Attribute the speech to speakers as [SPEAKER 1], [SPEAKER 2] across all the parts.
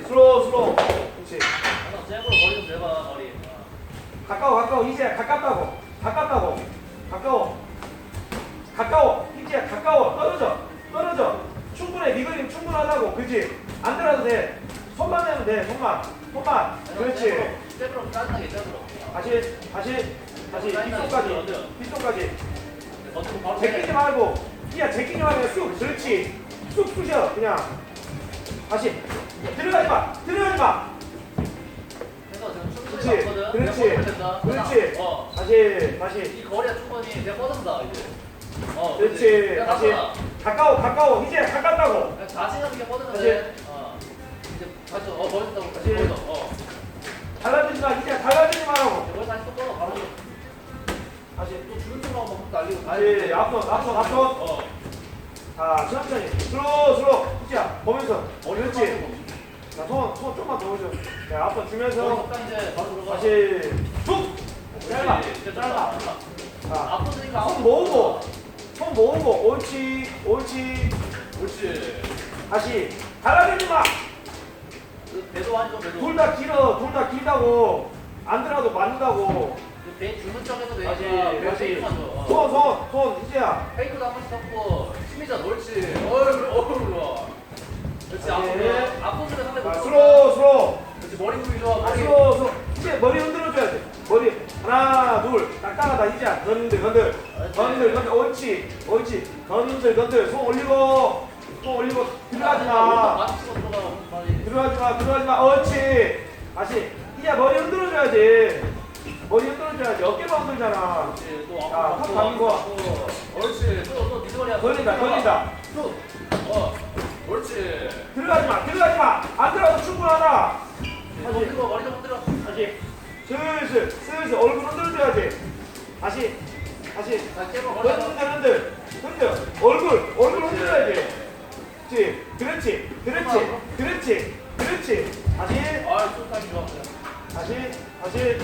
[SPEAKER 1] 슬로우 슬로우. 그렇지.
[SPEAKER 2] 형 잽으로 머리 좀 대봐 머리.
[SPEAKER 1] 가까워 가까워. 이제 가깝다고. 가깝다고. 가까워. 가까워. 이제 가까워. 떨어져. 떨어져. 충분해. 미거림 충분하다고. 그지? 안 들어도 돼. 손만 내면 돼 손만. 손만. 그렇지.
[SPEAKER 2] 잽으로 짜증나게 잽으로.
[SPEAKER 1] 다시 다시. 다시
[SPEAKER 2] 어떻게 바로
[SPEAKER 1] 제끼지 말고. 야 제끼지 말고. 쑥. 그렇지. 쑥 쑤셔 그냥. 다시 들어가지 마 들어가지 마
[SPEAKER 2] 지금
[SPEAKER 1] 그렇지. 그렇지
[SPEAKER 2] 내가.
[SPEAKER 1] 그렇지
[SPEAKER 2] 어.
[SPEAKER 1] 다시 다시
[SPEAKER 2] 이 거리가 충분히 내가 뻗은다 이제. 어.
[SPEAKER 1] 그렇지
[SPEAKER 2] 야,
[SPEAKER 1] 다시
[SPEAKER 2] 나서라.
[SPEAKER 1] 가까워 가까워 이제 가깝다고
[SPEAKER 2] 자신감 있게
[SPEAKER 1] 다시.
[SPEAKER 2] 돼. 어. 이제 다시 어 멋있다고 다시
[SPEAKER 1] 다시.
[SPEAKER 2] 뻗어. 어.
[SPEAKER 1] 달라지지 마 이제 달라지지
[SPEAKER 2] 이제 머리 다시 또 뻗어 바로.
[SPEAKER 1] 다시
[SPEAKER 2] 또 한번 날리고
[SPEAKER 1] 다시 앞선 앞선 앞선
[SPEAKER 2] 어.
[SPEAKER 1] 자 천천히 슬로우 슬로우 그치야 보면서 그렇지
[SPEAKER 2] 그렇지.
[SPEAKER 1] 자 손 손 좀만 더자 앞선
[SPEAKER 2] 머리
[SPEAKER 1] 주면서
[SPEAKER 2] 들어가.
[SPEAKER 1] 다시 툭 짧아 짧아. 자 손 모으고 손 모으고 옳지 옳지
[SPEAKER 2] 옳지.
[SPEAKER 1] 다시 달라지지
[SPEAKER 2] 그 배도 하니까 배도.
[SPEAKER 1] 마둘 다 길어 둘 다 길다고 안 들어도 맞는다고
[SPEAKER 2] 그배 척해도 되니까
[SPEAKER 1] 다시
[SPEAKER 2] 배
[SPEAKER 1] 다시
[SPEAKER 2] 줘.
[SPEAKER 1] 손손 손 이제야
[SPEAKER 2] 페이크도 한 번씩 넣고 심리전 옳지. 어휴 어휴 좋아. 그렇지
[SPEAKER 1] 다시.
[SPEAKER 2] 앞으로 앞으로 들어가.
[SPEAKER 1] 슬로우 슬로우
[SPEAKER 2] 그렇지 머리 굽이 좋아.
[SPEAKER 1] 아,
[SPEAKER 2] 머리.
[SPEAKER 1] 슬로우 슬로우 이제 머리 흔들어 줘야 돼 머리 하나 둘 딱딱하다 이제 건들 건들 건들 건들 옳지 옳지 건들 건들 손 올리고 손 올리고 들어가지 마
[SPEAKER 2] 맞추고 들어가. 빨리.
[SPEAKER 1] 들어가지 마 들어가지 마 옳지 다시 이제 머리 흔들어 줘야지 머리 흔들어 줘야지 어깨만 흔들잖아
[SPEAKER 2] 그렇지. 또
[SPEAKER 1] 자,
[SPEAKER 2] 앞으로
[SPEAKER 1] 턱.
[SPEAKER 2] 앞으로. 옳지. 또또 미드머리야.
[SPEAKER 1] 걸린다 걸린다
[SPEAKER 2] 쭉. 어. 옳지.
[SPEAKER 1] 들어가지 마 들어가지 마 안 들어가도 충분하다.
[SPEAKER 2] 다시. 머리 좀 흔들어.
[SPEAKER 1] 다시. 슬슬 슬슬 얼굴 흔들어줘야지. 다시 다시.
[SPEAKER 2] 머리.
[SPEAKER 1] 흔들 흔들. 흔들. 얼굴 얼굴 흔들어야지. 그렇지. 그렇지. 그렇지. 그렇지. 그렇지. 다시.
[SPEAKER 2] 아 좋다 좋아.
[SPEAKER 1] 다시 다시.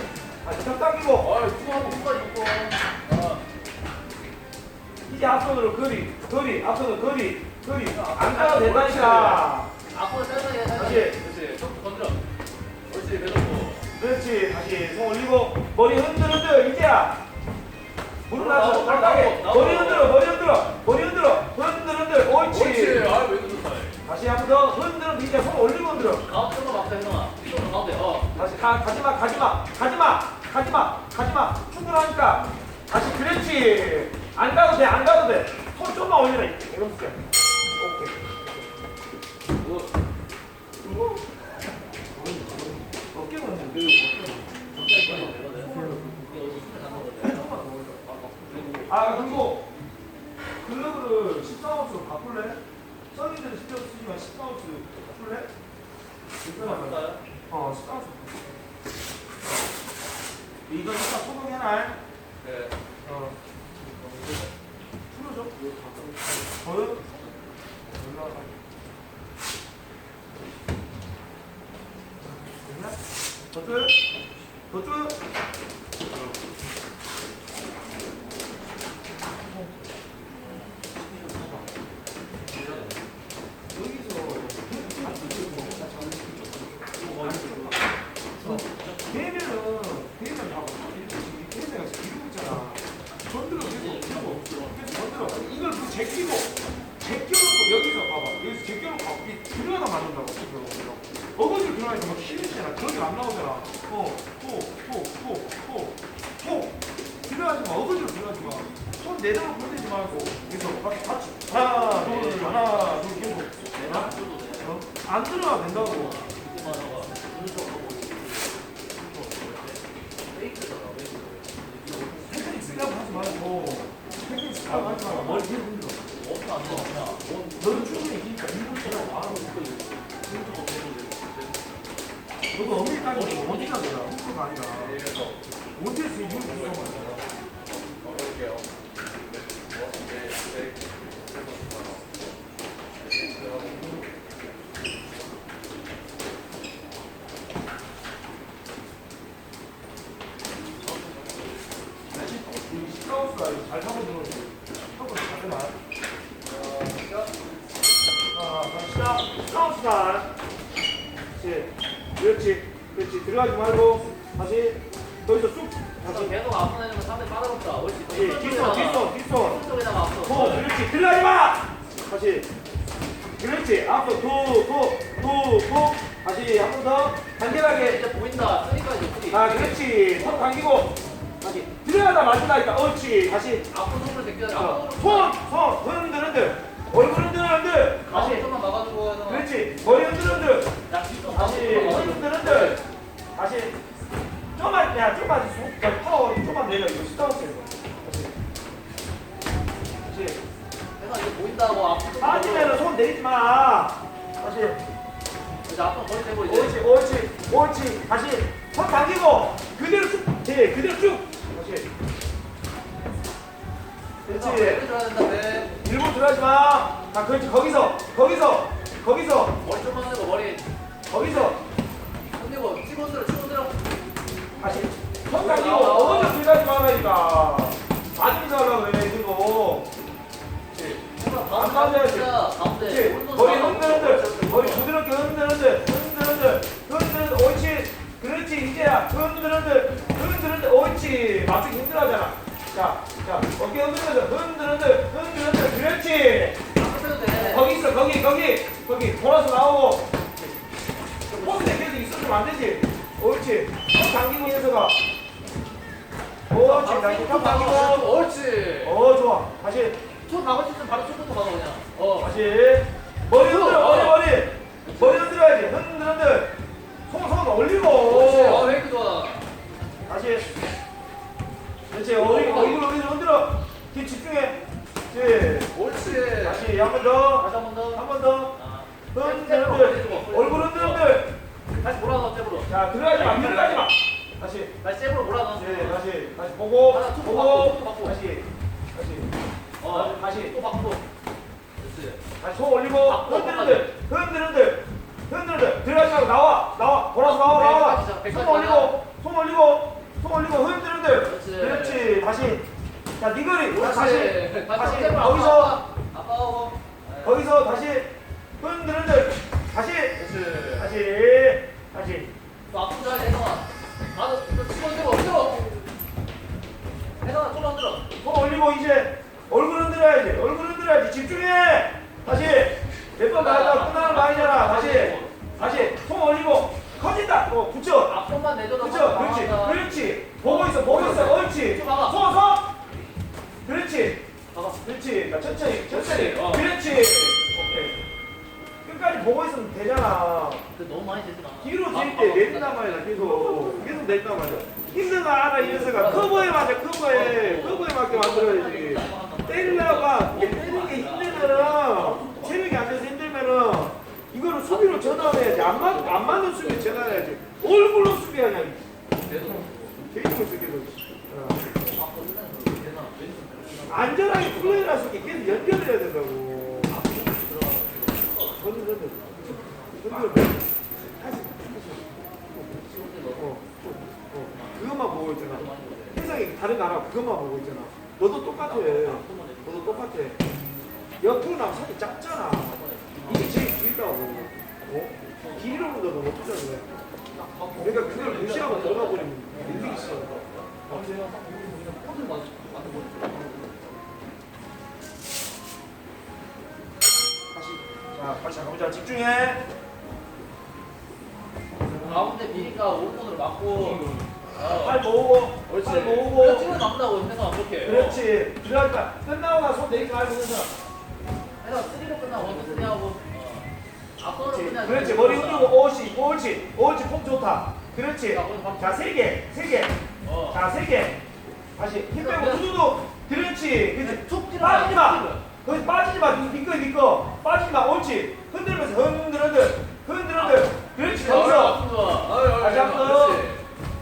[SPEAKER 1] 다시 턱 당기고
[SPEAKER 2] 아 끝까지 먹고. 아.
[SPEAKER 1] 이제 앞손으로 거리 거리 앞손으로 거리 거리 안 가도 된다니까
[SPEAKER 2] 앞으로 살살.
[SPEAKER 1] 다시.
[SPEAKER 2] 그렇지. 좀 건드려. 옳지 배놓고.
[SPEAKER 1] 그렇지 다시 손 올리고 머리 흔들 흔들 이제야 무릎 나서 딱딱해
[SPEAKER 2] 나오고,
[SPEAKER 1] 머리. 흔들어 머리 흔들어 머리 흔들어 흔들 흔들 옳지
[SPEAKER 2] 옳지. 아왜 그렇다.
[SPEAKER 1] 다시 한 번 더 흔들어 이제 손 올리고 흔들어
[SPEAKER 2] 가운데 좀더 막자 형아. 이쪽으로 가운데. 어.
[SPEAKER 1] 다시 가, 가지마 가지마 가지마 가지마 가지마 충분하니까 다시 그렇지 안 가도 돼안 가도 돼손 좀만 올려라 이러면서 오케이 어깨가 없는데 아 그리고 글러브를 14온스로 바꿀래? 14온스 쓰지만 14온스 바꿀래? 어 14온스 이거 일단 소독해놔
[SPEAKER 2] 네.
[SPEAKER 1] 어 풀어줘 보여? 올라가 됐나? 더 줘요? 더 줘요? 개면은 개면 봐봐 개면가 이러고 있잖아 건드려 계속 이러고 계속 건드 려 이걸 그 제끼고 제껴놓고 여기서 봐봐 여기서 제껴놓고 이 들어가다 맞는다고 들어가니까 막 힘이잖아. 그런 게 안 나오잖아. 어호호호호호. 들어가지 마. 어거지로 들어가지 마 손 내대로 건들지 말고. 여기서 같이 같이 하나 둘 하나 둘 계속. 어? 안 들어가도 된다고. 테크닉 쓰려고 하지 말고. 테크닉 쓰려고 하지 말고. 머리 계속 흔들어 너는 충분히 이기니까 이분처럼 안 하고 있을 거야. 너도 어메리카노 어디가 되나? 홍콩가 아니라. 어디에서 이걸 구성한 거야? 이 시카우스가 잘 타고 들어오지. 타고 잘 되나? 자, 갑시다. 시카우스가. 그렇지. 그렇지. 들어가지 말고 다시 거기서 쑥 다시.
[SPEAKER 2] 계속 앞서 내면 상대 빠르겠다. 옳지.
[SPEAKER 1] 예, 뒷손 뒷손 뒷손.
[SPEAKER 2] 쪽에다가 앞서.
[SPEAKER 1] 도 그렇지. 들어가지 마. 다시. 그렇지. 앞서 도도 도 도 다시 한 번 더 간결하게.
[SPEAKER 2] 이제 보인다. 쓰니까지 우리.
[SPEAKER 1] 아 그렇지. 손 당기고 다시 들어가다 마지막이다. 옳지. 다시.
[SPEAKER 2] 앞으로 손을 제껴야 돼.
[SPEAKER 1] 어,
[SPEAKER 2] 앞으로.
[SPEAKER 1] 손, 손, 흔들, 흔들. 얼굴 흔들, 흔들.
[SPEAKER 2] 다시. 손만 막아주고.
[SPEAKER 1] 그렇지. 머리 흔들, 흔들.
[SPEAKER 2] 야, 뒷손
[SPEAKER 1] 다시. 흔들. 다시. 좀만, 야, 좀만, 수- 야, 파워, 좀만 내려. 이거 스타워스 이거. 다시. 다시.
[SPEAKER 2] 그래서 이제 보인다고 앞으로.
[SPEAKER 1] 빠지면은 손 내리지 마. 다시.
[SPEAKER 2] 이제 앞으로 머리 대고 이제.
[SPEAKER 1] 옳지, 옳지, 옳지. 다시. 손 당기고. 그대로 쭉. 예, 그대로 쭉. 다시. 그렇지.
[SPEAKER 2] 배를 줘야 된다. 배.
[SPEAKER 1] 일부 들어가지 마. 자, 그렇지. 거기서, 거기서, 거기서,
[SPEAKER 2] 머리 좀만 흔들고 머리
[SPEAKER 1] 거기서.
[SPEAKER 2] 흔들고 치고 들어 치고 들어.
[SPEAKER 1] 다시. 손 당기고. 어머니 들어가지 말라니까. 맞으면서 하려고 그래 지금 안 맞아야지. 그렇지 머리 흔들 흔들 머리 부드럽게 흔들 흔들 흔들 흔들 흔들 흔들 옳지. 그렇지 이제야. 흔들 흔들 옳지. 맞추기 힘들어하잖아. 자 자 어깨 흔들면서 흔들 흔들 흔들 흔들 그렇지. 거기 있어 거기 거기. 거기. 돌아서 나오고 폼 내게도 있어주면 안 되지. 옳지. 손 당기고 인서가. 옳지. 당기고 손 당기고.
[SPEAKER 2] 옳지.
[SPEAKER 1] 어 좋아. 다시.
[SPEAKER 2] 초 가고 싶으면 바로 초부터 가고 그냥. 어.
[SPEAKER 1] 다시. 머리 흔들어 머리 머리. 머리 흔들어야지. 흔들 흔들 손손 올리고.
[SPEAKER 2] 옳지. 어, 왜 이렇게 좋아?
[SPEAKER 1] 다시. 그렇지. 얼굴 얼굴 얼굴 흔들어. 뒤 집중해. 그렇지
[SPEAKER 2] 옳지.
[SPEAKER 1] 다시 한 번 더.
[SPEAKER 2] 다시 한 번 더.
[SPEAKER 1] 한 번 더.
[SPEAKER 2] 아.
[SPEAKER 1] 흔들 흔들. 얼굴 흔들 흔들
[SPEAKER 2] 다시 몰아넣어 잽으로.
[SPEAKER 1] 자 들어가지 마 들어가지 마 다시
[SPEAKER 2] 다시 잽으로 몰아넣어.
[SPEAKER 1] 네 다시 다시 보고
[SPEAKER 2] 하나 툭
[SPEAKER 1] 보고
[SPEAKER 2] 툭 바꾸고.
[SPEAKER 1] 다시 다시
[SPEAKER 2] 어.
[SPEAKER 1] 다시
[SPEAKER 2] 또 바꾸고. 그렇지.
[SPEAKER 1] 다시 손 올리고
[SPEAKER 2] 바꿔,
[SPEAKER 1] 흔들 흔들 흔들 흔들 흔들 흔들 들어가지 말고 나와 나와 돌아서 나와 나와
[SPEAKER 2] 자, 백까지
[SPEAKER 1] 손 올리고 손 올리고 손 올리고 흔들 흔들
[SPEAKER 2] 그렇지.
[SPEAKER 1] 그렇지 다시 자 니거리. 다시 다시
[SPEAKER 2] 잽으로
[SPEAKER 1] 거기서
[SPEAKER 2] 아빠, 아빠 하고.
[SPEAKER 1] 거기서 다시 흔들 흔들 다시
[SPEAKER 2] 그렇지.
[SPEAKER 1] 다시 다시
[SPEAKER 2] 손 흔들어.
[SPEAKER 1] 손 올리고 이제 얼굴 흔들어야지. 얼굴 흔들어야지. 집중해. 다시. 몇번 나가다 끝나는 거 아니잖아. 다시. 다시. 손 올리고. 커진다. 어 붙여.
[SPEAKER 2] 앞손만 내줘도
[SPEAKER 1] 붙여. 그렇지. 그렇지. 보고 있어. 보고 있어. 옳지.
[SPEAKER 2] 좀 봐봐.
[SPEAKER 1] 손손 그렇지. 그렇지. 자, 천천히. 천천히.
[SPEAKER 2] 그렇지, 어.
[SPEAKER 1] 그렇지. 오케이. 끝까지 보고 있으면 되잖아
[SPEAKER 2] 근데 너무 많이 되지 마.
[SPEAKER 1] 뒤로 뛸때 내린단 말이야 계속. 계속 낸단 말이야 거 알아 이 녀석아. 커버에 맞아 커버에 커버에 맞게 만들어야지. 때리려가 이게 때리는 게 힘들면은 체력이 안 돼서 힘들면은 이거를 수비로 전환해야지. 안, 맞, 안 맞는 수비 전환해야지. 얼굴로 수비하냐
[SPEAKER 2] 아, 거기는 되나? 왼손
[SPEAKER 1] 안전하게 플레이를 할수 있게 계속 연결을 해야 된다고. 건들 건들 건들 그것만 보고 있잖아. 세상에 다른 나라 그것만 보고 있잖아. 너도 똑같아. 너도 똑같아. 옆으로 나면 살이 작잖아. 이게 제일 길다고. 어? 길이로 본다 너 어떻게 해 그러니까 그걸 무시하고 들어가 버리면 인생이 있어. 다시 자 다시 가보자 집중해
[SPEAKER 2] 가운데 비니까 오른손으로 맞고.
[SPEAKER 1] 팔 모으고
[SPEAKER 2] 옳지.
[SPEAKER 1] 팔
[SPEAKER 2] 그래,
[SPEAKER 1] 모으고
[SPEAKER 2] 찍어 막는다고 혜성아 그렇게.
[SPEAKER 1] 그렇지. 들어가니까 끝나고 나서 말고 그래서
[SPEAKER 2] 혜성아 쓰리로 끝나고 원투 쓰리 하고.
[SPEAKER 1] 그렇지,
[SPEAKER 2] 그냥.
[SPEAKER 1] 그렇지. 머리 흔들고 옳지 옳지 옳지 폼 좋다. 그렇지.
[SPEAKER 2] 자,
[SPEAKER 1] 자세개세개자세개.
[SPEAKER 2] 어.
[SPEAKER 1] 다시 힘 빼고 후두도 그렇지. 그렇지.
[SPEAKER 2] 툭.
[SPEAKER 1] 빠지지 마. 거기 빠지지 마. 니꺼 니꺼. 빠지지 마. 옳지. 흔들면서 흔들 흔들. 흔들 흔들. 그렇지. 거기서 다시 한 번.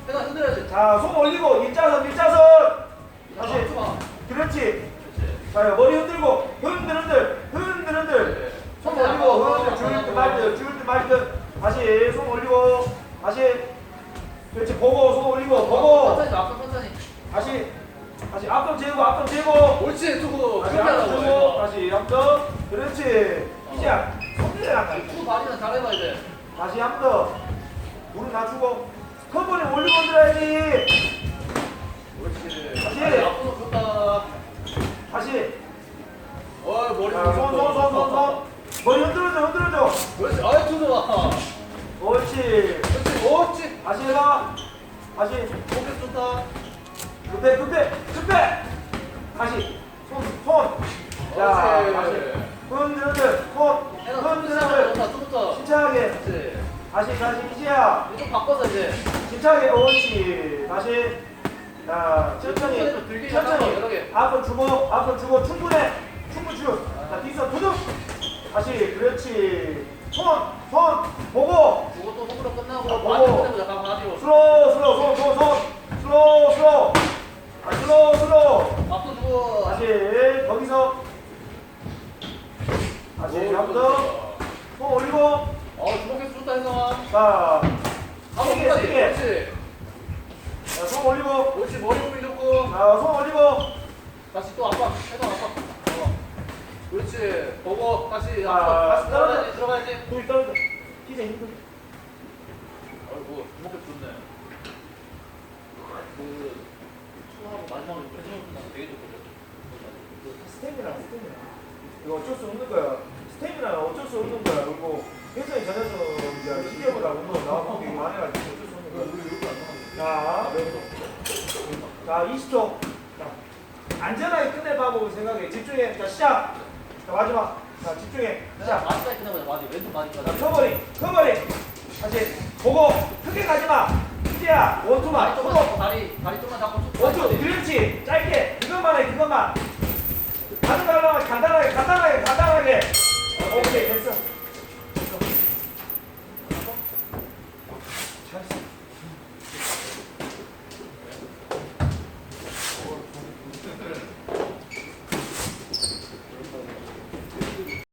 [SPEAKER 2] 혜성아 흔들어야지.
[SPEAKER 1] 자 손 올리고 일자선 일자선 다시. 그렇지. 자 머리 흔들고 흔들 흔들 흔들 흔들 손 올리고 흔들 줄일 듯 말듯 줄일 듯 말듯 다시 손 올리고 다시 그렇지 보고 손 올리고 보고. 다시 다시 앞선 재고 앞선 재고
[SPEAKER 2] 옳지, 투구.
[SPEAKER 1] 다시 앞선 재고. 다시 앞선 그렇지 이제 나가
[SPEAKER 2] 투구 발이는 잘해봐 이제.
[SPEAKER 1] 다시 한번 더. 무릎 낮추고. 커버링 올리고 들어야지.
[SPEAKER 2] 그렇지.
[SPEAKER 1] 다시.
[SPEAKER 2] 앞으로 좋다.
[SPEAKER 1] 다시.
[SPEAKER 2] 어 머리
[SPEAKER 1] 자, 손, 손, 손, 손, 손. 머리 흔들어줘, 흔들어줘.
[SPEAKER 2] 그렇지. 아유 좋아.
[SPEAKER 1] 옳지.
[SPEAKER 2] 그렇지. 그렇지.
[SPEAKER 1] 다시 해봐. 다시.
[SPEAKER 2] 포켓 좋다.
[SPEAKER 1] 급해, 급해, 급해. 다시. 손, 손. 자. 다시. 흔들흔들. 손. 흔들흔들.
[SPEAKER 2] 좋다. 좀부터.
[SPEAKER 1] 침착하게.
[SPEAKER 2] 그렇지.
[SPEAKER 1] 다시, 다시. 이지야.
[SPEAKER 2] 좀 바꿔서 이제.
[SPEAKER 1] 침착하게. 옳지. 다시. 자, 천천히.
[SPEAKER 2] 여러
[SPEAKER 1] 천천히.
[SPEAKER 2] 개.
[SPEAKER 1] 앞으로 주고, 앞으로 주고. 충분해. 충분히 주. 자, 뒤에서 두둑. 다시. 그렇지. 손, 손. 보고.
[SPEAKER 2] 그것도 손으로 끝나고
[SPEAKER 1] 아,
[SPEAKER 2] 많이
[SPEAKER 1] 보고.
[SPEAKER 2] 끝내고 약간 바디로.
[SPEAKER 1] 슬로우, 슬로우. 손, 손, 손. 슬로우, 슬로우. 아, 슬로우, 슬로우.
[SPEAKER 2] 앞도 주고.
[SPEAKER 1] 다시 거기서 다시 한 번 더. 손 올리고
[SPEAKER 2] 어 주먹에서 좋다 해서.
[SPEAKER 1] 자,
[SPEAKER 2] 한번
[SPEAKER 1] 세게,
[SPEAKER 2] 끝까지.
[SPEAKER 1] 세게.
[SPEAKER 2] 그렇지.
[SPEAKER 1] 자, 손 올리고
[SPEAKER 2] 그렇지. 머리 부분 좋고.
[SPEAKER 1] 자, 손 올리고
[SPEAKER 2] 다시 또 압박. 해서 압박. 어. 그렇지. 보고 다시
[SPEAKER 1] 아,
[SPEAKER 2] 앞으로 다시
[SPEAKER 1] 떨어져.
[SPEAKER 2] 들어가야지. 들어가야지.
[SPEAKER 1] 둘이 떨어져 기대 힘들
[SPEAKER 2] 아이고 주먹에 좋네. 그 초하고 마지막으로 빼주면 되게 좋거든.
[SPEAKER 1] 스태미나 스태미나 이거 어쩔 수 없는 거야 스태미나는 어쩔 수 없는 거야 그리고 회사에 전해서 이제 시계보다 운동 나와보고 이거 안 해가지고 어쩔 수 없는 거야
[SPEAKER 2] 우리 이렇게 안 나가는
[SPEAKER 1] 자, 자 20초. 자, 안전하게 끝내봐보고 생각해. 집중해. 자, 시작. 자, 마지막. 자, 집중해.
[SPEAKER 2] 자,
[SPEAKER 1] 시작.
[SPEAKER 2] 마지막에 끝나보자. 마지 왼손
[SPEAKER 1] 자,
[SPEAKER 2] 마지까지.
[SPEAKER 1] 커버링. 커버링. 다시 보고. 크게 가지 마. 이제야. 원투만.
[SPEAKER 2] 다리 잡고 다리 다리 좀만 잡고 쭉
[SPEAKER 1] 원투. 그렇지. 짧게. 그것만 해. 그것만. 가져가려면 간단하게, 간단하게, 간단하게. 오케이, 됐어.